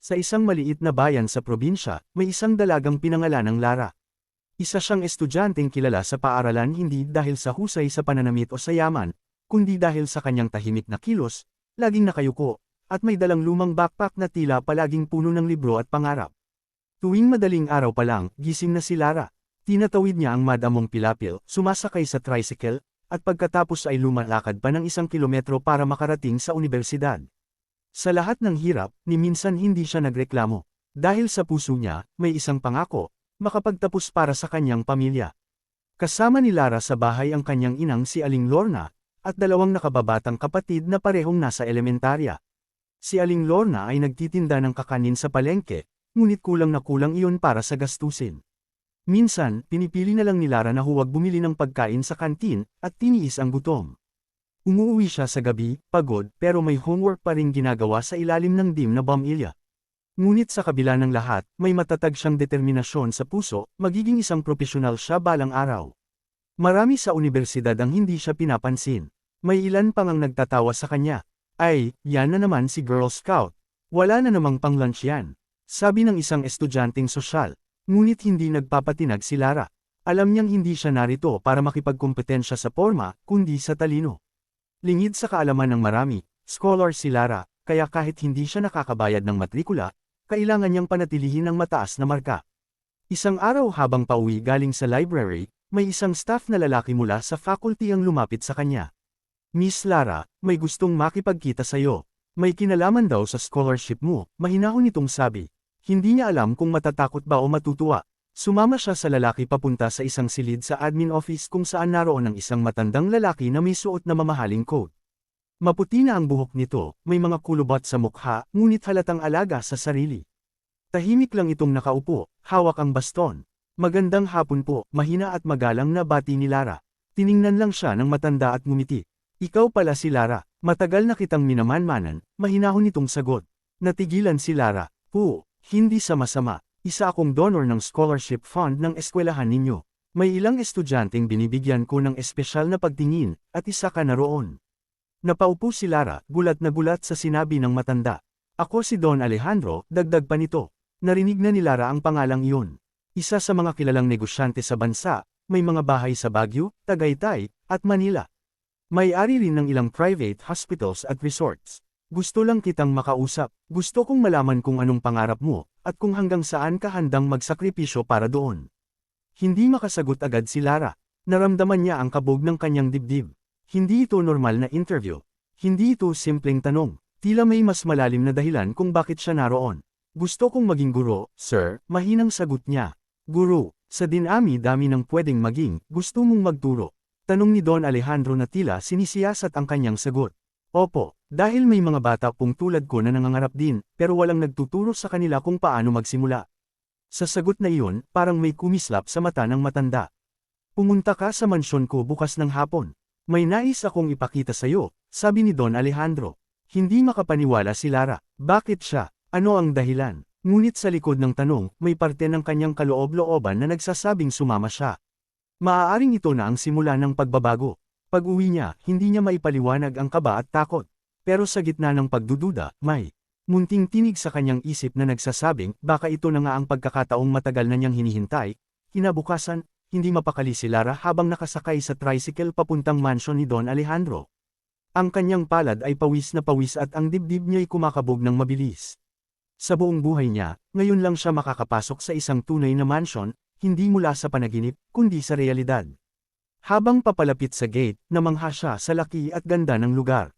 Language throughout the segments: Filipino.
Sa isang maliit na bayan sa probinsya, may isang dalagang pinangalanang Lara. Isa siyang estudyanteng kilala sa paaralan hindi dahil sa husay sa pananamit o sa yaman, kundi dahil sa kanyang tahimik na kilos, laging nakayuko, at may dalang lumang backpack na tila palaging puno ng libro at pangarap. Tuwing madaling araw pa lang, gising na si Lara. Tinatawid niya ang madamong pilapil, sumasakay sa tricycle, at pagkatapos ay lumalakad pa ng isang kilometro para makarating sa universidad. Sa lahat ng hirap, ni minsan hindi siya nagreklamo. Dahil sa puso niya, may isang pangako, makapagtapos para sa kanyang pamilya. Kasama ni Lara sa bahay ang kanyang inang si Aling Lorna, at dalawang nakababatang kapatid na parehong nasa elementarya. Si Aling Lorna ay nagtitinda ng kakanin sa palengke, ngunit kulang na kulang iyon para sa gastusin. Minsan, pinipili na lang ni Lara na huwag bumili ng pagkain sa kantin, at tiniis ang gutom. Umuwi siya sa gabi, pagod, pero may homework pa rin ginagawa sa ilalim ng dim na bamilya. Ngunit sa kabila ng lahat, may matatag siyang determinasyon sa puso, magiging isang profesional siya balang araw. Marami sa universidad ang hindi siya pinapansin. May ilan pang ang nagtatawa sa kanya. Ay, yan na naman si Girl Scout. Wala na namang pang lunch yan. Sabi ng isang estudyanteng sosyal. Ngunit hindi nagpapatinag si Lara. Alam niyang hindi siya narito para makipagkompetensya sa forma, kundi sa talino. Lingid sa kaalaman ng marami, scholar si Lara, kaya kahit hindi siya nakakabayad ng matrikula, kailangan niyang panatilihin ang mataas na marka. Isang araw habang pauwi galing sa library, may isang staff na lalaki mula sa faculty ang lumapit sa kanya. Miss Lara, may gustong makipagkita sa iyo. May kinalaman daw sa scholarship mo, mahinahon itong sabi. Hindi niya alam kung matatakot ba o matutuwa. Sumama siya sa lalaki papunta sa isang silid sa admin office kung saan naroon ang isang matandang lalaki na may suot na mamahaling coat. Maputi na ang buhok nito, may mga kulubot sa mukha, ngunit halatang alaga sa sarili. Tahimik lang itong nakaupo, hawak ang baston. Magandang hapon po, mahina at magalang na bati ni Lara. Tiningnan lang siya ng matanda at ngumiti. Ikaw pala si Lara, matagal na kitang minamanmanan, mahinahon itong sagot. Natigilan si Lara, po, hindi sama-sama, isa akong donor ng scholarship fund ng eskwelahan ninyo. May ilang estudyanteng binibigyan ko ng espesyal na pagtingin, at isa ka na roon. Napaupo si Lara, gulat na gulat sa sinabi ng matanda. Ako si Don Alejandro, dagdag pa nito. Narinig na ni Lara ang pangalang iyon. Isa sa mga kilalang negosyante sa bansa, may mga bahay sa Baguio, Tagaytay, at Manila. May-ari rin ng ilang private hospitals at resorts. Gusto lang kitang makausap, gusto kong malaman kung anong pangarap mo, at kung hanggang saan ka handang magsakripisyo para doon. Hindi makasagot agad si Lara. Naramdaman niya ang kabog ng kanyang dibdib. Hindi ito normal na interview. Hindi ito simpleng tanong. Tila may mas malalim na dahilan kung bakit siya naroon. Gusto kong maging guro, sir, mahinang sagot niya. Guro, sa dinami-dami ng pwedeng maging, gusto mong magturo. Tanong ni Don Alejandro na tila sinisiyasat ang kanyang sagot. Opo, dahil may mga bata pong tulad ko na nangangarap din, pero walang nagtuturo sa kanila kung paano magsimula. Sa sagot na iyon, parang may kumislap sa mata ng matanda. Pumunta ka sa mansyon ko bukas ng hapon. May nais akong ipakita sa iyo, sabi ni Don Alejandro. Hindi makapaniwala si Lara. Bakit siya? Ano ang dahilan? Ngunit sa likod ng tanong, may parte ng kanyang kaloob-looban na nagsasabing sumama siya. Maaaring ito na ang simula ng pagbabago. Pag-uwi niya, hindi niya maipaliwanag ang kaba at takot. Pero sa gitna ng pagdududa, may munting tinig sa kanyang isip na nagsasabing baka ito na nga ang pagkakataong matagal na niyang hinihintay. Kinabukasan, hindi mapakali si Lara habang nakasakay sa tricycle papuntang mansyon ni Don Alejandro. Ang kanyang palad ay pawis na pawis at ang dibdib niya ay kumakabog ng mabilis. Sa buong buhay niya, ngayon lang siya makakapasok sa isang tunay na mansyon, hindi mula sa panaginip, kundi sa realidad. Habang papalapit sa gate, namangha siya sa laki at ganda ng lugar.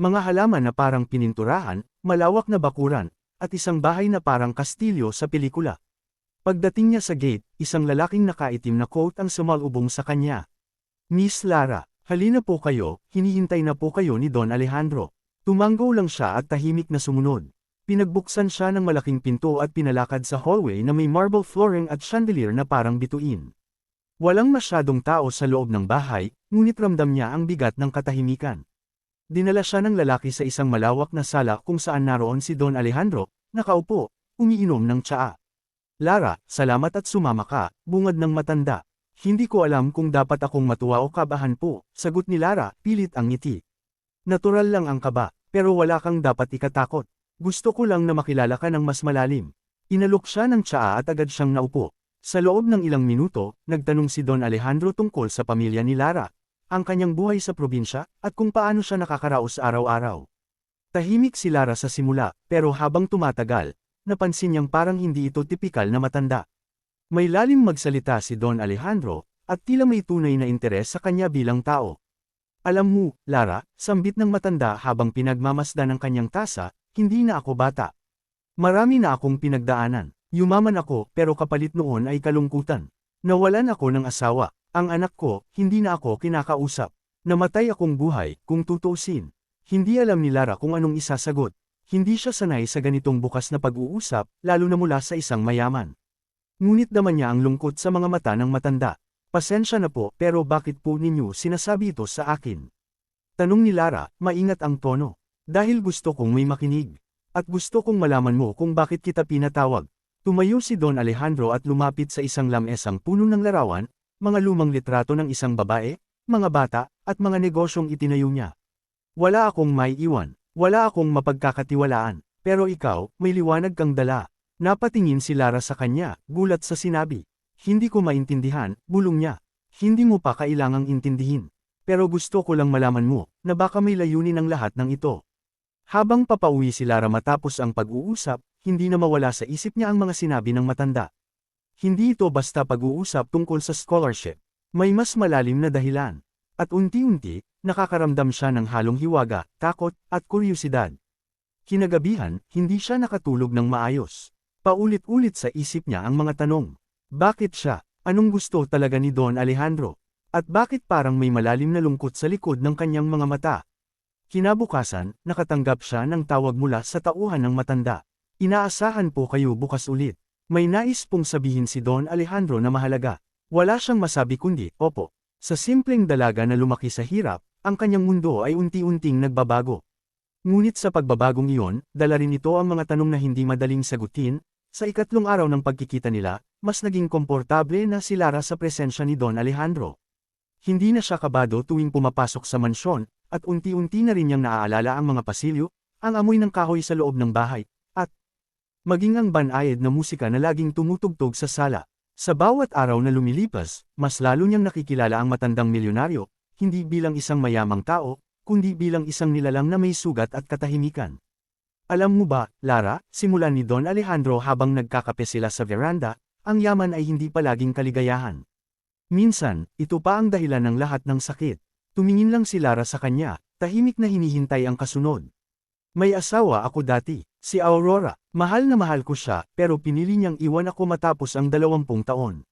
Mga halaman na parang pininturahan, malawak na bakuran, at isang bahay na parang kastilyo sa pelikula. Pagdating niya sa gate, isang lalaking nakaitim na coat ang sumalubong sa kanya. Miss Lara, Halina po kayo, hinihintay na po kayo ni Don Alejandro. Tumanggo lang siya at tahimik na sumunod. Pinagbuksan siya ng malaking pinto at pinalakad sa hallway na may marble flooring at chandelier na parang bituin. Walang masyadong tao sa loob ng bahay, ngunit ramdam niya ang bigat ng katahimikan. Dinala siya ng lalaki sa isang malawak na sala kung saan naroon si Don Alejandro, nakaupo, umiinom ng tsaa. Lara, salamat at sumama ka, bungad ng matanda. Hindi ko alam kung dapat akong matuwa o kabahan po, sagot ni Lara, pilit ang ngiti. Natural lang ang kaba, pero wala kang dapat ikatakot. Gusto ko lang na makilala ka ng mas malalim. Inalok siya ng tsaa at agad siyang naupo. Sa loob ng ilang minuto, nagtanong si Don Alejandro tungkol sa pamilya ni Lara, ang kanyang buhay sa probinsya, at kung paano siya nakakaraos araw-araw. Tahimik si Lara sa simula, pero habang tumatagal, napansin niyang parang hindi ito tipikal na matanda. May lalim magsalita si Don Alejandro, at tila may tunay na interes sa kanya bilang tao. Alam mo, Lara, sambit ng matanda habang pinagmamasdan ng kanyang tasa, hindi na ako bata. Marami na akong pinagdaanan. Yumaman ako, pero kapalit noon ay kalungkutan. Nawalan ako ng asawa. Ang anak ko, hindi na ako kinakausap. Namatay akong buhay, kung tutuusin. Hindi alam ni Lara kung anong isasagot. Hindi siya sanay sa ganitong bukas na pag-uusap, lalo na mula sa isang mayaman. Ngunit naman niya ang lungkot sa mga mata ng matanda. Pasensya na po, pero bakit po ninyo sinasabi ito sa akin? Tanong ni Lara, maingat ang tono. Dahil gusto kong may makinig. At gusto kong malaman mo kung bakit kita pinatawag. Tumayo si Don Alejandro at lumapit sa isang lamesang puno ng larawan, mga lumang litrato ng isang babae, mga bata, at mga negosyong itinayo niya. Wala akong may iwan, wala akong mapagkakatiwalaan, pero ikaw, may liwanag kang dala. Napatingin si Lara sa kanya, gulat sa sinabi. Hindi ko maintindihan, bulong niya. Hindi mo pa kailangang intindihin. Pero gusto ko lang malaman mo, na baka may layunin ang lahat ng ito. Habang papauwi si Lara matapos ang pag-uusap, hindi na mawala sa isip niya ang mga sinabi ng matanda. Hindi ito basta pag-uusap tungkol sa scholarship. May mas malalim na dahilan. At unti-unti, nakakaramdam siya ng halong hiwaga, takot, at kuryusidad. Kinagabihan, hindi siya nakatulog ng maayos. Paulit-ulit sa isip niya ang mga tanong. Bakit siya? Anong gusto talaga ni Don Alejandro? At bakit parang may malalim na lungkot sa likod ng kanyang mga mata? Kinabukasan, nakatanggap siya ng tawag mula sa tauhan ng matanda. Inaasahan po kayo bukas ulit. May nais pong sabihin si Don Alejandro na mahalaga. Wala siyang masabi kundi, opo. Sa simpleng dalaga na lumaki sa hirap, ang kanyang mundo ay unti-unting nagbabago. Ngunit sa pagbabagong iyon, dala rin ito ang mga tanong na hindi madaling sagutin, sa ikatlong araw ng pagkikita nila, mas naging komportable na si Lara sa presensya ni Don Alejandro. Hindi na siya kabado tuwing pumapasok sa mansyon, at unti-unti na rin niyang naaalala ang mga pasilyo, ang amoy ng kahoy sa loob ng bahay, maging ang banayad na musika na laging tumutugtog sa sala. Sa bawat araw na lumilipas, mas lalo niyang nakikilala ang matandang milyonaryo, hindi bilang isang mayamang tao, kundi bilang isang nilalang na may sugat at katahimikan. Alam mo ba, Lara, simula ni Don Alejandro habang nagkakape sila sa veranda, ang yaman ay hindi palaging kaligayahan. Minsan, ito pa ang dahilan ng lahat ng sakit. Tumingin lang si Lara sa kanya, tahimik na hinihintay ang kasunod. May asawa ako dati, si Aurora, mahal na mahal ko siya, pero pinili niyang iwan ako matapos ang dalawampung taon.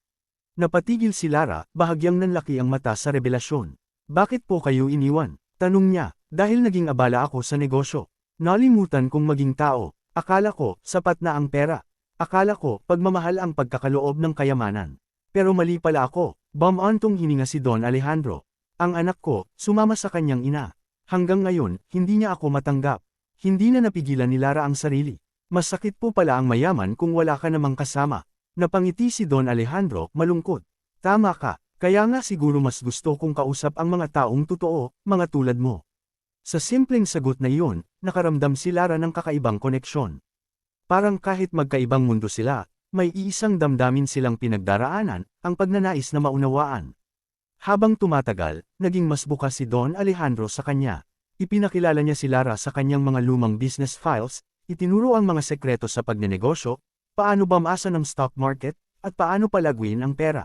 Napatigil si Lara, bahagyang nanlaki ang mata sa revelasyon. Bakit po kayo iniwan? Tanong niya, dahil naging abala ako sa negosyo. Nalimutan kong maging tao, akala ko, sapat na ang pera. Akala ko, pagmamahal ang pagkakaloob ng kayamanan. Pero mali pala ako, bamantong hininga si Don Alejandro. Ang anak ko, sumama sa kanyang ina. Hanggang ngayon, hindi niya ako matanggap. Hindi na napigilan ni Lara ang sarili. Masakit po pala ang mayaman kung wala ka namang kasama. Napangiti si Don Alejandro, malungkot. Tama ka, kaya nga siguro mas gusto kong kausap ang mga taong totoo, mga tulad mo. Sa simpleng sagot na iyon, nakaramdam si Lara ng kakaibang koneksyon. Parang kahit magkaibang mundo sila, may iisang damdamin silang pinagdaraanan, ang pagnanais na maunawaan. Habang tumatagal, naging mas bukas si Don Alejandro sa kanya. Ipinakilala niya si Lara sa kanyang mga lumang business files, itinuro ang mga sekreto sa pagnenegosyo, paano bamasa ng stock market, at paano palaguin ang pera.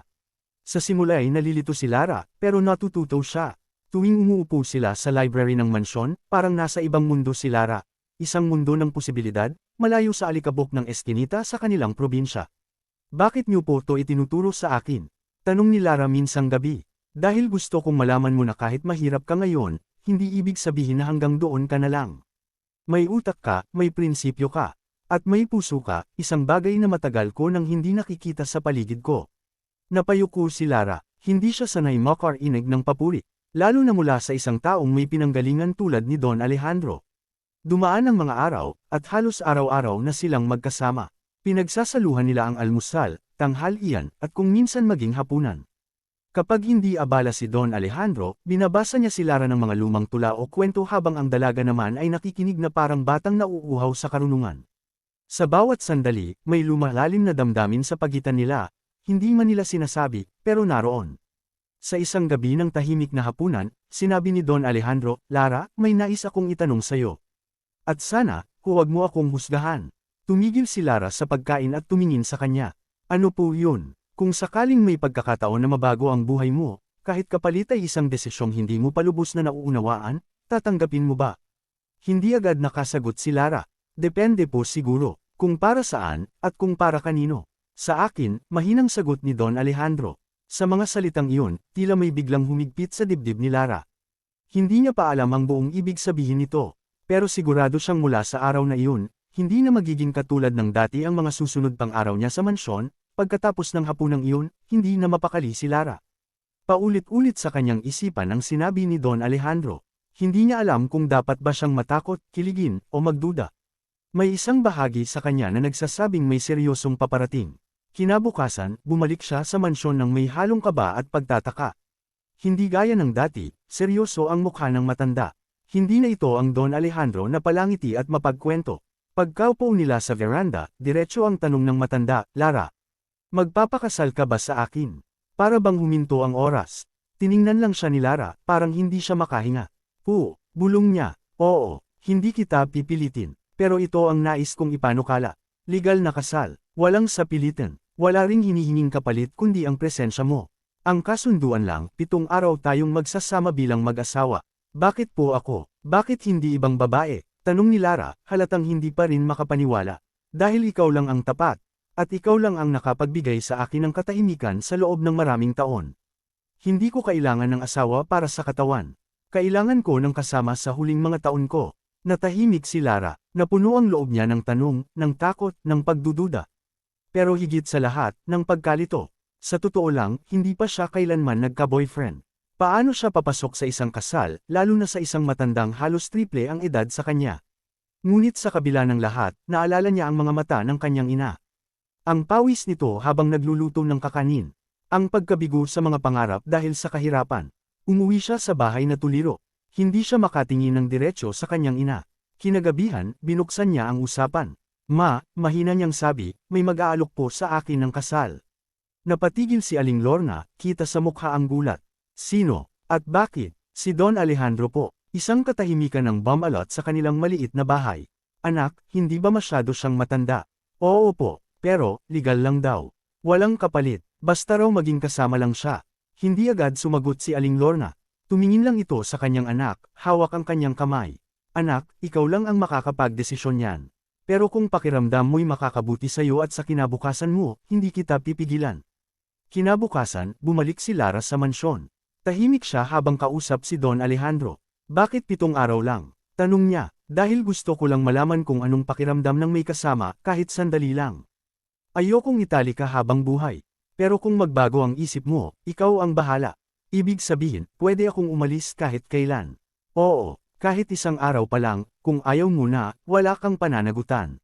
Sa simula ay nalilito si Lara, pero natututo siya. Tuwing umuupo sila sa library ng mansyon, parang nasa ibang mundo si Lara. Isang mundo ng posibilidad, malayo sa alikabok ng eskinita sa kanilang probinsya. Bakit niyo po to itinuturo sa akin? Tanong ni Lara minsang gabi. Dahil gusto kong malaman mo na kahit mahirap ka ngayon, hindi ibig sabihin na hanggang doon ka na lang. May utak ka, may prinsipyo ka. At may puso ka, isang bagay na matagal ko nang hindi nakikita sa paligid ko. Napayuko si Lara, hindi siya sanay makarinig ng papuri, lalo na mula sa isang taong may pinanggalingan tulad ni Don Alejandro. Dumaan ang mga araw, at halos araw-araw na silang magkasama. Pinagsasaluhan nila ang almusal, tanghalian, at kung minsan maging hapunan. Kapag hindi abala si Don Alejandro, binabasa niya si Lara ng mga lumang tula o kwento habang ang dalaga naman ay nakikinig na parang batang nauuhaw sa karunungan. Sa bawat sandali, may lumalalim na damdamin sa pagitan nila, hindi man nila sinasabi, pero naroon. Sa isang gabi ng tahimik na hapunan, sinabi ni Don Alejandro, Lara, may nais akong itanong sayo. At sana, huwag mo akong husgahan. Tumigil si Lara sa pagkain at tumingin sa kanya. Ano po yun? Kung sakaling may pagkakataon na mabago ang buhay mo, kahit kapalit ay isang desisyong hindi mo palubos na nauunawaan, tatanggapin mo ba? Hindi agad nakasagot si Lara. Depende po siguro, kung para saan, at kung para kanino. Sa akin, mahinang sagot ni Don Alejandro. Sa mga salitang iyon, tila may biglang humigpit sa dibdib ni Lara. Hindi niya pa alam ang buong ibig sabihin nito, pero sigurado siyang mula sa araw na iyon, hindi na magiging katulad ng dati ang mga susunod pang araw niya sa mansyon, Pagkatapos ng hapunang iyon, hindi na mapakali si Lara. Paulit-ulit sa kanyang isipan ang sinabi ni Don Alejandro. Hindi niya alam kung dapat ba siyang matakot, kiligin, o magduda. May isang bahagi sa kanya na nagsasabing may seryosong paparating. Kinabukasan, bumalik siya sa mansyon ng may halong kaba at pagtataka. Hindi gaya ng dati, seryoso ang mukha ng matanda. Hindi na ito ang Don Alejandro na palangiti at mapagkwento. Pagkaupo nila sa veranda, diretso ang tanong ng matanda, Lara, Magpapakasal ka ba sa akin? Para bang huminto ang oras? Tiningnan lang siya ni Lara, parang hindi siya makahinga. Po, bulong niya, oo, hindi kita pipilitin, pero ito ang nais kong ipanukala. Legal na kasal, walang sapilitan, wala ring hinihinging kapalit kundi ang presensya mo. Ang kasunduan lang, pitong araw tayong magsasama bilang mag-asawa. Bakit po ako? Bakit hindi ibang babae? Tanong ni Lara, halatang hindi pa rin makapaniwala. Dahil ikaw lang ang tapat, at ikaw lang ang nakapagbigay sa akin ng katahimikan sa loob ng maraming taon. Hindi ko kailangan ng asawa para sa katawan. Kailangan ko ng kasama sa huling mga taon ko. Natahimik si Lara, napuno ang loob niya ng tanong, ng takot, ng pagdududa. Pero higit sa lahat, ng pagkalito. Sa totoo lang, hindi pa siya kailanman nagka-boyfriend. Paano siya papasok sa isang kasal, lalo na sa isang matandang halos triple ang edad sa kanya? Ngunit sa kabila ng lahat, naalala niya ang mga mata ng kanyang ina. Ang pawis nito habang nagluluto ng kakanin. Ang pagkabigo sa mga pangarap dahil sa kahirapan. Umuwi siya sa bahay na tuliro. Hindi siya makatingin ng diretsyo sa kanyang ina. Kinagabihan, binuksan niya ang usapan. Ma, mahina niyang sabi, may mag-aalok po sa akin ng kasal. Napatigil si Aling Lorna, kita sa mukha ang gulat. Sino? At bakit? Si Don Alejandro po. Isang katahimikan ng bumalot sa kanilang maliit na bahay. Anak, hindi ba masyado siyang matanda? Oo po, pero, legal lang daw. Walang kapalit, basta raw maging kasama lang siya. Hindi agad sumagot si Aling Lorna. Tumingin lang ito sa kanyang anak, hawak ang kanyang kamay. Anak, ikaw lang ang makakapagdesisyon yan. Pero kung pakiramdam mo'y makakabuti sa'yo at sa kinabukasan mo, hindi kita pipigilan. Kinabukasan, bumalik si Lara sa mansyon. Tahimik siya habang kausap si Don Alejandro. Bakit pitong araw lang? Tanong niya, dahil gusto ko lang malaman kung anong pakiramdam ng may kasama kahit sandali lang. Ayokong itali ka habang buhay. Pero kung magbago ang isip mo, ikaw ang bahala. Ibig sabihin, pwede akong umalis kahit kailan. Oo, kahit isang araw pa lang, kung ayaw mo na, wala kang pananagutan.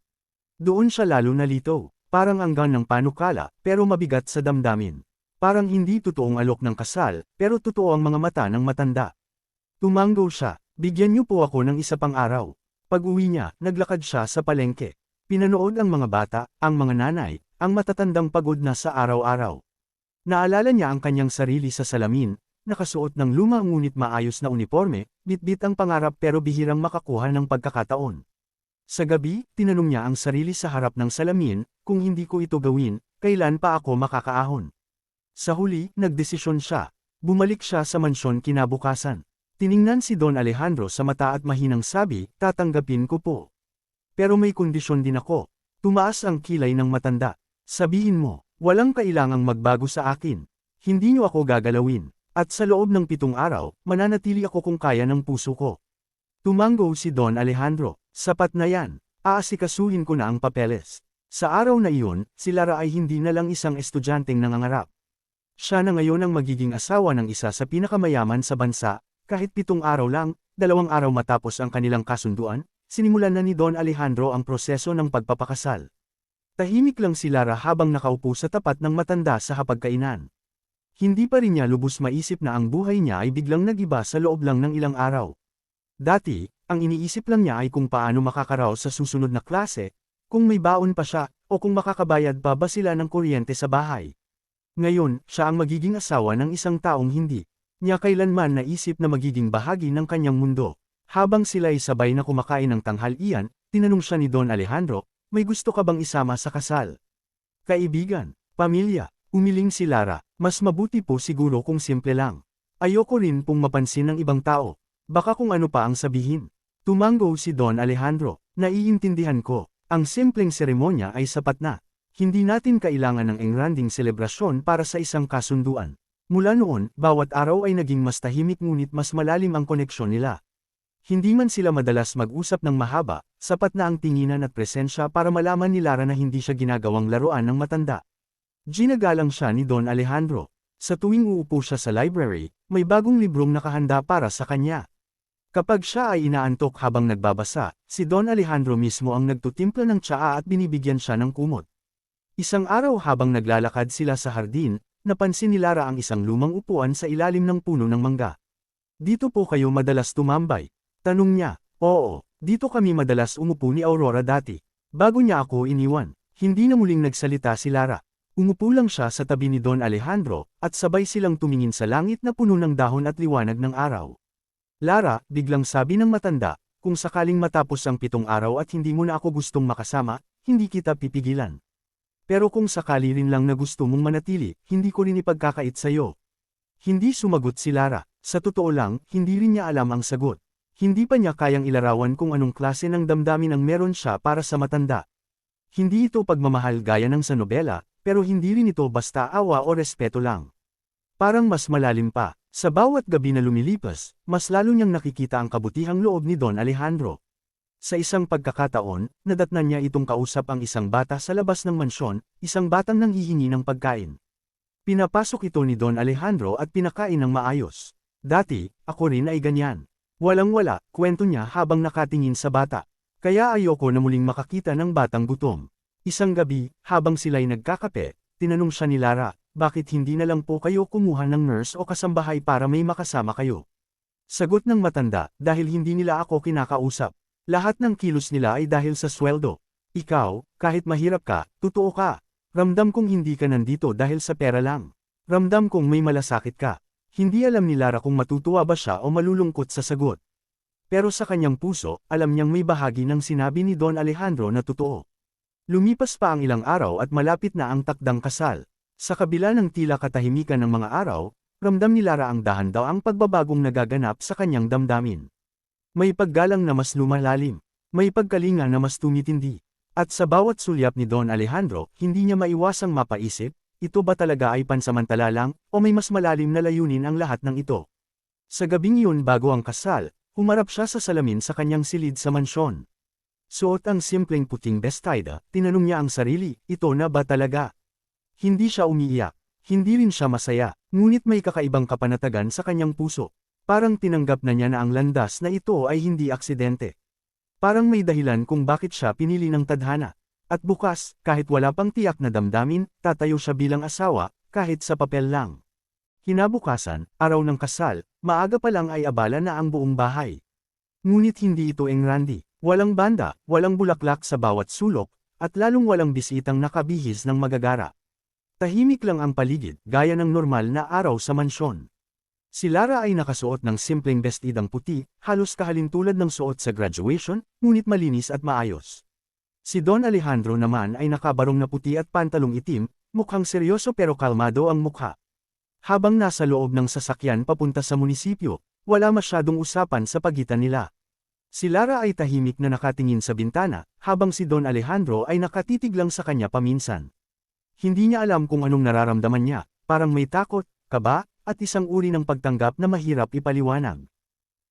Doon siya lalo nalito, parang anggan ng panukala, pero mabigat sa damdamin. Parang hindi totoong alok ng kasal, pero totoo ang mga mata ng matanda. Tumanggo siya, bigyan niyo po ako ng isa pang araw. Pag uwi niya, naglakad siya sa palengke. Pinanood ang mga bata, ang mga nanay, ang matatandang pagod na sa araw-araw. Naalala niya ang kanyang sarili sa salamin, nakasuot ng luma ngunit maayos na uniforme, bitbit ang pangarap pero bihirang makakuha ng pagkakataon. Sa gabi, tinanong niya ang sarili sa harap ng salamin, kung hindi ko ito gawin, kailan pa ako makakaahon. Sa huli, nagdesisyon siya. Bumalik siya sa mansyon kinabukasan. Tiningnan si Don Alejandro sa mata at mahinang sabi, tatanggapin ko po. Pero may kondisyon din ako. Tumaas ang kilay ng matanda. Sabihin mo, walang kailangang magbago sa akin. Hindi niyo ako gagalawin. At sa loob ng pitong araw, mananatili ako kung kaya ng puso ko. Tumango si Don Alejandro. Sapat na yan. Aasikasuhin ko na ang papeles. Sa araw na iyon, si Lara ay hindi na lang isang estudyanteng nangangarap. Siya na ngayon ang magiging asawa ng isa sa pinakamayaman sa bansa, kahit pitong araw lang, dalawang araw matapos ang kanilang kasunduan, sinimulan na ni Don Alejandro ang proseso ng pagpapakasal. Tahimik lang si Lara habang nakaupo sa tapat ng matanda sa hapagkainan. Hindi pa rin niya lubos maisip na ang buhay niya ay biglang nagiba sa loob lang ng ilang araw. Dati, ang iniisip lang niya ay kung paano makakaraw sa susunod na klase, kung may baon pa siya, o kung makakabayad pa ba sila ng kuryente sa bahay. Ngayon, siya ang magiging asawa ng isang taong hindi niya kailanman naisip na magiging bahagi ng kanyang mundo. Habang sila'y sabay na kumakain ng tanghalian, tinanong siya ni Don Alejandro, may gusto ka bang isama sa kasal? Kaibigan, pamilya, umiling si Lara, mas mabuti po siguro kung simple lang. Ayoko rin pong mapansin ng ibang tao. Baka kung ano pa ang sabihin. Tumango si Don Alejandro, naiintindihan ko, ang simpleng seremonya ay sapat na. Hindi natin kailangan ng engranding selebrasyon para sa isang kasunduan. Mula noon, bawat araw ay naging mas tahimik ngunit mas malalim ang koneksyon nila. Hindi man sila madalas mag-usap ng mahaba, sapat na ang tinginan at presensya para malaman ni Lara na hindi siya ginagawang laruan ng matanda. Ginagalang siya ni Don Alejandro. Sa tuwing uupo siya sa library, may bagong librong nakahanda para sa kanya. Kapag siya ay inaantok habang nagbabasa, si Don Alejandro mismo ang nagtutimpla ng tsaa at binibigyan siya ng kumot. Isang araw habang naglalakad sila sa hardin, napansin ni Lara ang isang lumang upuan sa ilalim ng puno ng mangga. Dito po kayo madalas tumambay. Tanong niya, oo, dito kami madalas umupo ni Aurora dati. Bago niya ako iniwan, hindi na muling nagsalita si Lara. Umupo lang siya sa tabi ni Don Alejandro, at sabay silang tumingin sa langit na puno ng dahon at liwanag ng araw. Lara, biglang sabi ng matanda, kung sakaling matapos ang pitong araw at hindi mo na ako gustong makasama, hindi kita pipigilan. Pero kung sakali rin lang na gusto mong manatili, hindi ko rin ipagkakait sa'yo. Hindi sumagot si Lara. Sa totoo lang, hindi rin niya alam ang sagot. Hindi pa niya kayang ilarawan kung anong klase ng damdamin ang meron siya para sa matanda. Hindi ito pagmamahal gaya ng sa nobela, pero hindi rin ito basta awa o respeto lang. Parang mas malalim pa, sa bawat gabi na lumilipas, mas lalo niyang nakikita ang kabutihang loob ni Don Alejandro. Sa isang pagkakataon, nadatnan niya itong kausap ang isang bata sa labas ng mansyon, isang batang nanghihingi ng pagkain. Pinapasok ito ni Don Alejandro at pinakain ng maayos. Dati, ako rin ay ganyan. Walang-wala, kwento niya habang nakatingin sa bata. Kaya ayoko na muling makakita ng batang gutom. Isang gabi, habang sila'y nagkakape, tinanong siya ni Lara, bakit hindi na lang po kayo kumuha ng nurse o kasambahay para may makasama kayo? Sagot ng matanda, dahil hindi nila ako kinakausap. Lahat ng kilos nila ay dahil sa sweldo. Ikaw, kahit mahirap ka, totoo ka. Ramdam kong hindi ka nandito dahil sa pera lang. Ramdam kong may malasakit ka. Hindi alam ni Lara kung matutuwa ba siya o malulungkot sa sagot. Pero sa kanyang puso, alam niyang may bahagi ng sinabi ni Don Alejandro na totoo. Lumipas pa ang ilang araw at malapit na ang takdang kasal. Sa kabila ng tila katahimikan ng mga araw, ramdam ni Lara ang dahan daw ang pagbabagong nagaganap sa kanyang damdamin. May paggalang na mas lumalalim. May pagkalinga na mas tumitindi. At sa bawat sulyap ni Don Alejandro, hindi niya maiwasang mapaisip, ito ba talaga ay pansamantala lang, o may mas malalim na layunin ang lahat ng ito? Sa gabing yun bago ang kasal, humarap siya sa salamin sa kanyang silid sa mansyon. Suot ang simpleng puting bestida, tinanong niya ang sarili, ito na ba talaga? Hindi siya umiiyak, hindi rin siya masaya, ngunit may kakaibang kapanatagan sa kanyang puso. Parang tinanggap na niya na ang landas na ito ay hindi aksidente. Parang may dahilan kung bakit siya pinili ng tadhana. At bukas, kahit wala pang tiyak na damdamin, tatayo siya bilang asawa, kahit sa papel lang. Kinabukasan, araw ng kasal, maaga pa lang ay abala na ang buong bahay. Ngunit hindi ito engrandi, walang banda, walang bulaklak sa bawat sulok, at lalong walang bisitang nakabihis ng magagara. Tahimik lang ang paligid, gaya ng normal na araw sa mansyon. Si Lara ay nakasuot ng simpleng bestidang puti, halos kahalintulad ng suot sa graduation, ngunit malinis at maayos. Si Don Alejandro naman ay nakabarong na puti at pantalong itim, mukhang seryoso pero kalmado ang mukha. Habang nasa loob ng sasakyan papunta sa munisipyo, wala masyadong usapan sa pagitan nila. Si Lara ay tahimik na nakatingin sa bintana, habang si Don Alejandro ay nakatitig lang sa kanya paminsan. Hindi niya alam kung anong nararamdaman niya, parang may takot, kaba, at isang uri ng pagtanggap na mahirap ipaliwanag.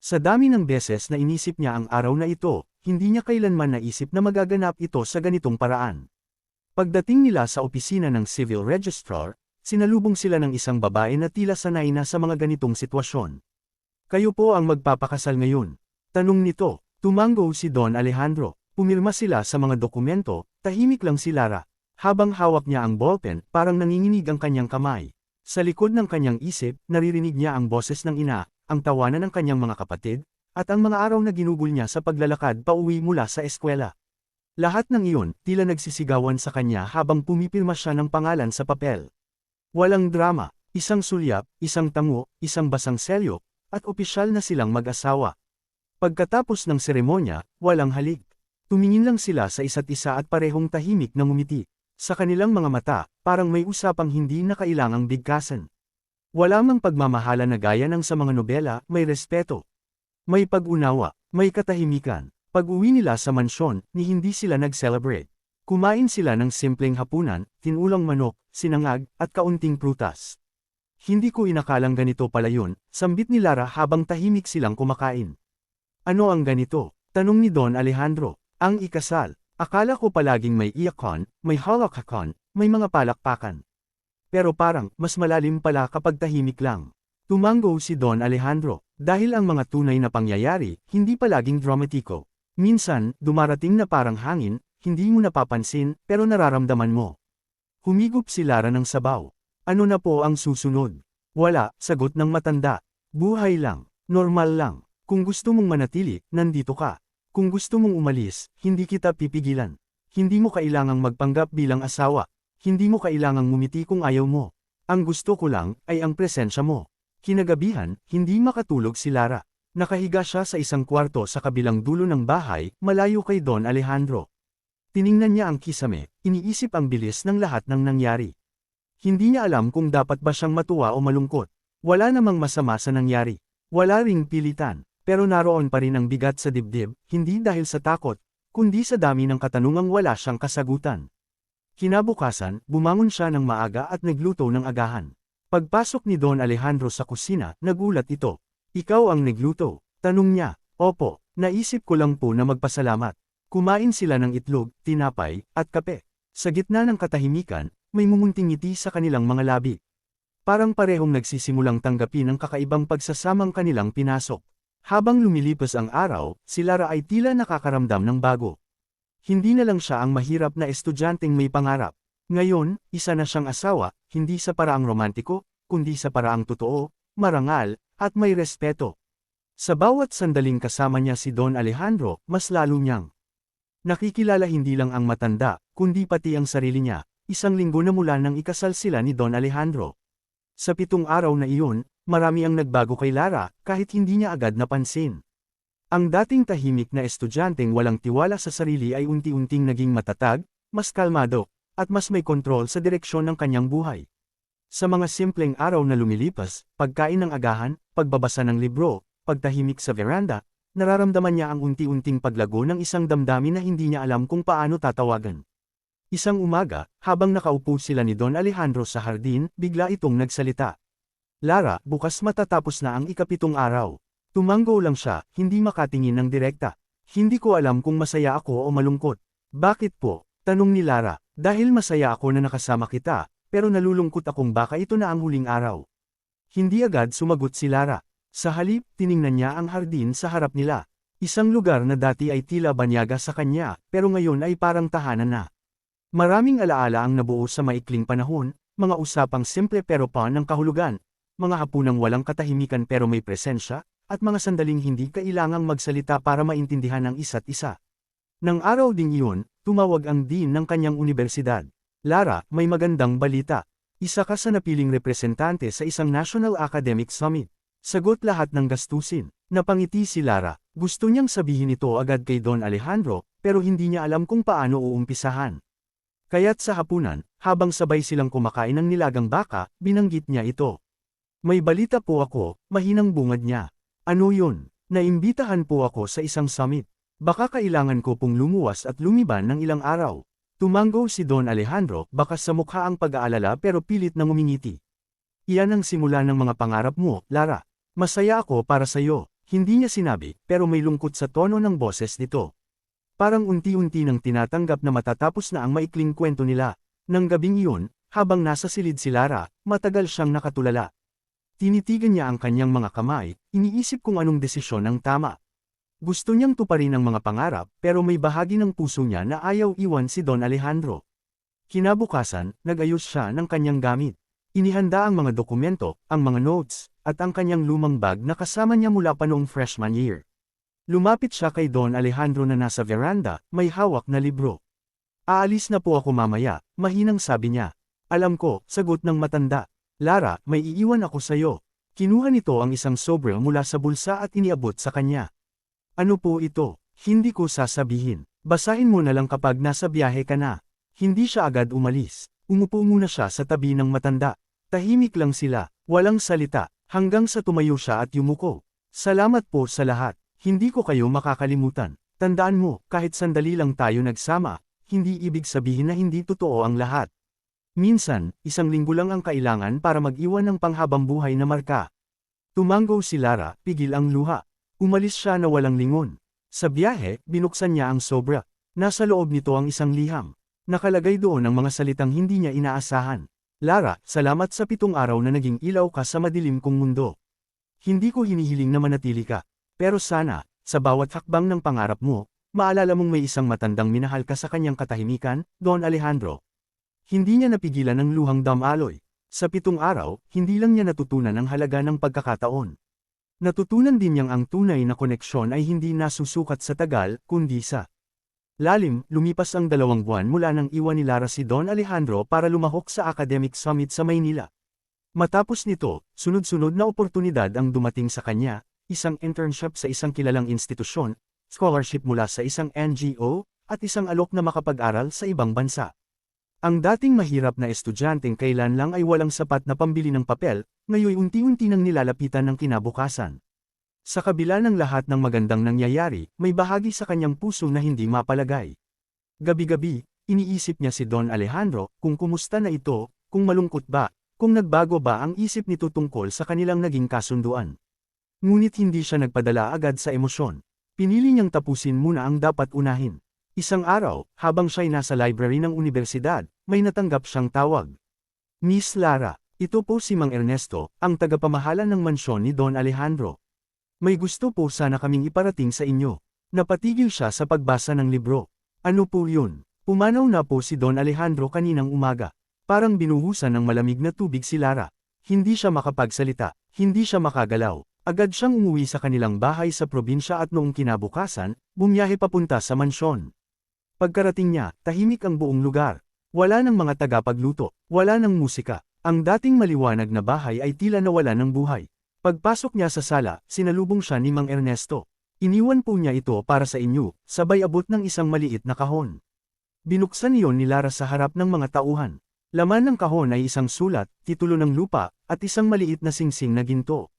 Sa dami ng beses na inisip niya ang araw na ito, hindi niya kailanman naisip na magaganap ito sa ganitong paraan. Pagdating nila sa opisina ng Civil Registrar, sinalubong sila ng isang babae na tila sanay na sa mga ganitong sitwasyon. Kayo po ang magpapakasal ngayon. Tanong nito, tumango si Don Alejandro. Pumirma sila sa mga dokumento, tahimik lang si Lara. Habang hawak niya ang ballpen, parang nanginginig ang kanyang kamay. Sa likod ng kanyang isip, naririnig niya ang boses ng ina, ang tawanan ng kanyang mga kapatid, at ang mga araw na ginugol niya sa paglalakad pauwi mula sa eskwela. Lahat ng iyon, tila nagsisigawan sa kanya habang pumipirma siya ng pangalan sa papel. Walang drama, isang sulyap, isang tango, isang basang selyo, at opisyal na silang mag-asawa. Pagkatapos ng seremonya, walang halik. Tumingin lang sila sa isa't isa at parehong tahimik na ngumiti. Sa kanilang mga mata, parang may usapang hindi na kailangang bigkasan. Wala mang pagmamahala na gaya ng sa mga nobela, may respeto. May pag-unawa, may katahimikan. Pag-uwi nila sa mansyon, ni hindi sila nag-celebrate. Kumain sila ng simpleng hapunan, tinulang manok, sinangag, at kaunting prutas. Hindi ko inakalang ganito pala yun, sambit ni Lara habang tahimik silang kumakain. Ano ang ganito? Tanong ni Don Alejandro. Ang ikasal. Akala ko palaging may iyakon, may halakakon, may mga palakpakan. Pero parang, mas malalim pala kapag tahimik lang. Tumango si Don Alejandro, dahil ang mga tunay na pangyayari, hindi palaging dramatiko. Minsan, dumarating na parang hangin, hindi mo napapansin, pero nararamdaman mo. Humigop si Lara ng sabaw. Ano na po ang susunod? Wala, sagot ng matanda. Buhay lang, normal lang. Kung gusto mong manatili, nandito ka. Kung gusto mong umalis, hindi kita pipigilan. Hindi mo kailangang magpanggap bilang asawa. Hindi mo kailangang ngumiti kung ayaw mo. Ang gusto ko lang, ay ang presensya mo. Kinagabihan, hindi makatulog si Lara. Nakahiga siya sa isang kwarto sa kabilang dulo ng bahay, malayo kay Don Alejandro. Tiningnan niya ang kisame, iniisip ang bilis ng lahat ng nangyari. Hindi niya alam kung dapat ba siyang matuwa o malungkot. Wala namang masama sa nangyari. Wala ring pilitan. Pero naroon pa rin ang bigat sa dibdib, hindi dahil sa takot, kundi sa dami ng katanungang wala siyang kasagutan. Kinabukasan, bumangon siya ng maaga at nagluto ng agahan. Pagpasok ni Don Alejandro sa kusina, nagulat ito. Ikaw ang nagluto. Tanong niya, Opo, naisip ko lang po na magpasalamat. Kumain sila ng itlog, tinapay, at kape. Sa gitna ng katahimikan, may mumunting ngiti sa kanilang mga labi. Parang parehong nagsisimulang tanggapin ang kakaibang pagsasamang kanilang pinasok. Habang lumilipas ang araw, si Lara ay tila nakakaramdam ng bago. Hindi na lang siya ang mahirap na estudyanteng may pangarap. Ngayon, isa na siyang asawa, hindi sa paraang romantiko, kundi sa paraang totoo, marangal, at may respeto. Sa bawat sandaling kasama niya si Don Alejandro, mas lalo niyang nakikilala hindi lang ang matanda, kundi pati ang sarili niya, isang linggo na mula nang ikasal sila ni Don Alejandro. Sa pitong araw na iyon, marami ang nagbago kay Lara, kahit hindi niya agad napansin. Ang dating tahimik na estudyanteng walang tiwala sa sarili ay unti-unting naging matatag, mas kalmado, at mas may kontrol sa direksyon ng kanyang buhay. Sa mga simpleng araw na lumilipas, pagkain ng agahan, pagbabasa ng libro, pagtahimik sa veranda, nararamdaman niya ang unti-unting paglago ng isang damdamin na hindi niya alam kung paano tatawagan. Isang umaga, habang nakaupo sila ni Don Alejandro sa hardin, bigla itong nagsalita. Lara, bukas matatapos na ang ikapitong araw. Tumango lang siya, hindi makatingin ng direkta. Hindi ko alam kung masaya ako o malungkot. Bakit po? Tanong ni Lara. Dahil masaya ako na nakasama kita, pero nalulungkot akong baka ito na ang huling araw. Hindi agad sumagot si Lara. Sa halip, tiningnan niya ang hardin sa harap nila. Isang lugar na dati ay tila banyaga sa kanya, pero ngayon ay parang tahanan na. Maraming alaala ang nabuo sa maikling panahon, mga usapang simple pero pa ng kahulugan, mga hapunang walang katahimikan pero may presensya, at mga sandaling hindi kailangang magsalita para maintindihan ang isa't isa. Nang araw ding iyon, tumawag ang dean ng kanyang universidad. Lara, may magandang balita. Isa ka sa napiling representante sa isang National Academic Summit. Sagot lahat ng gastusin. Napangiti si Lara. Gusto niyang sabihin ito agad kay Don Alejandro, pero hindi niya alam kung paano uumpisahan. Kaya't sa hapunan, habang sabay silang kumakain ng nilagang baka, binanggit niya ito. May balita po ako, mahinang bungad niya. Ano yun? Naimbitahan po ako sa isang summit. Baka kailangan ko pong lumuwas at lumiban ng ilang araw. Tumango si Don Alejandro, baka sa mukha ang pag-aalala pero pilit na ngumingiti. Iyan ang simula ng mga pangarap mo, Lara. Masaya ako para sa iyo. Hindi niya sinabi, pero may lungkot sa tono ng boses nito. Parang unti-unti nang tinatanggap na matatapos na ang maikling kwento nila. Nang gabing iyon, habang nasa silid si Lara, matagal siyang nakatulala. Tinitigan niya ang kanyang mga kamay, iniisip kung anong desisyon ang tama. Gusto niyang tuparin ang mga pangarap, pero may bahagi ng puso niya na ayaw iwan si Don Alejandro. Kinabukasan, nag-ayos siya ng kanyang gamit. Inihanda ang mga dokumento, ang mga notes, at ang kanyang lumang bag na kasama niya mula pa noong freshman year. Lumapit siya kay Don Alejandro na nasa veranda, may hawak na libro. Aalis na po ako mamaya, mahinang sabi niya. Alam ko, sagot ng matanda. Lara, may iiwan ako sayo. Kinuha nito ang isang sobre mula sa bulsa at iniabot sa kanya. Ano po ito? Hindi ko sasabihin. Basahin mo na lang kapag nasa biyahe ka na. Hindi siya agad umalis. Umupo muna siya sa tabi ng matanda. Tahimik lang sila, walang salita, hanggang sa tumayo siya at yumuko. Salamat po sa lahat. Hindi ko kayo makakalimutan. Tandaan mo, kahit sandali lang tayo nagsama, hindi ibig sabihin na hindi totoo ang lahat. Minsan, isang linggo lang ang kailangan para mag-iwan ng panghabang buhay na marka. Tumanggo si Lara, pigil ang luha. Umalis siya na walang lingon. Sa biyahe, binuksan niya ang sobra. Nasa loob nito ang isang liham. Nakalagay doon ang mga salitang hindi niya inaasahan. Lara, salamat sa pitong araw na naging ilaw ka sa madilim kong mundo. Hindi ko hinihiling na manatili ka. Pero sana, sa bawat hakbang ng pangarap mo, maalala mong may isang matandang minahal ka sa kanyang katahimikan, Don Alejandro. Hindi niya napigilan ang luhang damaloy. Sa pitong araw, hindi lang niya natutunan ang halaga ng pagkakataon. Natutunan din niyang ang tunay na koneksyon ay hindi nasusukat sa tagal, kundi sa lalim, lumipas ang dalawang buwan mula nang iwan ni Lara si Don Alejandro para lumahok sa Academic Summit sa Maynila. Matapos nito, sunod-sunod na oportunidad ang dumating sa kanya, isang internship sa isang kilalang institusyon, scholarship mula sa isang NGO, at isang alok na makapag-aral sa ibang bansa. Ang dating mahirap na estudyanteng kailan lang ay walang sapat na pambili ng papel, ngayon unti-unti nang nilalapitan ng kinabukasan. Sa kabila ng lahat ng magandang nangyayari, may bahagi sa kanyang puso na hindi mapalagay. Gabi-gabi, iniisip niya si Don Alejandro, kung kumusta na ito, kung malungkot ba, kung nagbago ba ang isip nito tungkol sa kanilang naging kasunduan. Ngunit hindi siya nagpadala agad sa emosyon. Pinili niyang tapusin muna ang dapat unahin. Isang araw, habang siya'y nasa library ng universidad, may natanggap siyang tawag. Miss Lara, ito po si Mang Ernesto, ang tagapamahala ng mansyon ni Don Alejandro. May gusto po sana kaming iparating sa inyo. Napatigil siya sa pagbasa ng libro. Ano po yun? Pumanaw na po si Don Alejandro kaninang umaga. Parang binuhusan ng malamig na tubig si Lara. Hindi siya makapagsalita, hindi siya makagalaw. Agad siyang umuwi sa kanilang bahay sa probinsya at noong kinabukasan, bumiyahe papunta sa mansyon. Pagkarating niya, tahimik ang buong lugar. Wala ng mga tagapagluto, wala ng musika. Ang dating maliwanag na bahay ay tila nawala ng buhay. Pagpasok niya sa sala, sinalubong siya ni Mang Ernesto. Iniwan po niya ito para sa inyo, sabay abot ng isang maliit na kahon. Binuksan iyon ni Lara sa harap ng mga tauhan. Laman ng kahon ay isang sulat, titulo ng lupa, at isang maliit na singsing na ginto.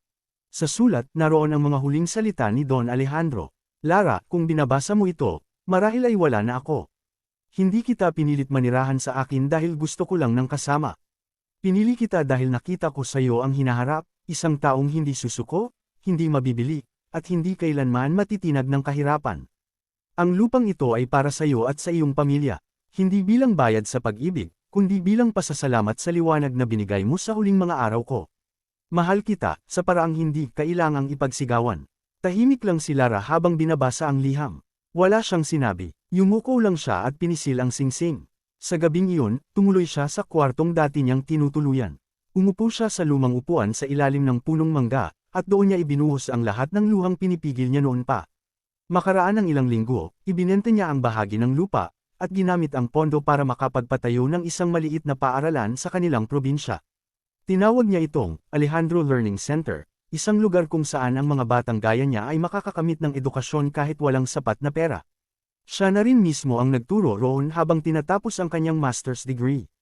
Sa sulat, naroon ang mga huling salita ni Don Alejandro. Lara, kung binabasa mo ito, Marahil ay wala na ako. Hindi kita pinilit manirahan sa akin dahil gusto ko lang ng kasama. Pinili kita dahil nakita ko sa iyo ang hinaharap, isang taong hindi susuko, hindi mabibili, at hindi kailanman matitinag ng kahirapan. Ang lupang ito ay para sa iyo at sa iyong pamilya, hindi bilang bayad sa pag-ibig, kundi bilang pasasalamat sa liwanag na binigay mo sa huling mga araw ko. Mahal kita, sa paraang hindi kailangang ipagsigawan. Tahimik lang si Lara habang binabasa ang liham. Wala siyang sinabi. Yumuko lang siya at pinisil ang singsing. Sa gabing iyon, tumuloy siya sa kwartong dati niyang tinutuluyan. Umupo siya sa lumang upuan sa ilalim ng punong mangga, at doon niya ibinuhos ang lahat ng luhang pinipigil niya noon pa. Makaraan ng ilang linggo, ibinenta niya ang bahagi ng lupa, at ginamit ang pondo para makapagpatayo ng isang maliit na paaralan sa kanilang probinsya. Tinawag niya itong Alejandro Learning Center, Isang lugar kung saan ang mga batang gaya niya ay makakakamit ng edukasyon kahit walang sapat na pera. Siya na rin mismo ang nagturo roon habang tinatapos ang kanyang master's degree.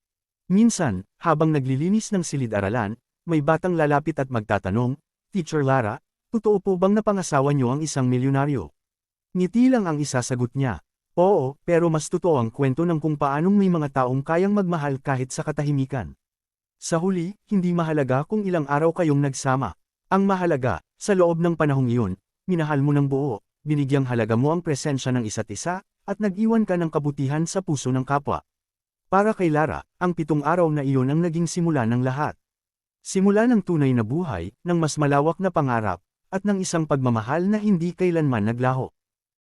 Minsan, habang naglilinis ng silid-aralan, may batang lalapit at magtatanong, Teacher Lara, totoo po bang napangasawa niyo ang isang milyonaryo? Ngiti lang ang isasagot niya. Oo, pero mas totoo ang kwento ng kung paanong may mga taong kayang magmahal kahit sa katahimikan. Sa huli, hindi mahalaga kung ilang araw kayong nagsama. Ang mahalaga, sa loob ng panahong iyon, minahal mo ng buo, binigyang halaga mo ang presensya ng isa't isa, at nag-iwan ka ng kabutihan sa puso ng kapwa. Para kay Lara, ang pitong araw na iyon ang naging simula ng lahat. Simula ng tunay na buhay, ng mas malawak na pangarap, at ng isang pagmamahal na hindi kailanman naglaho.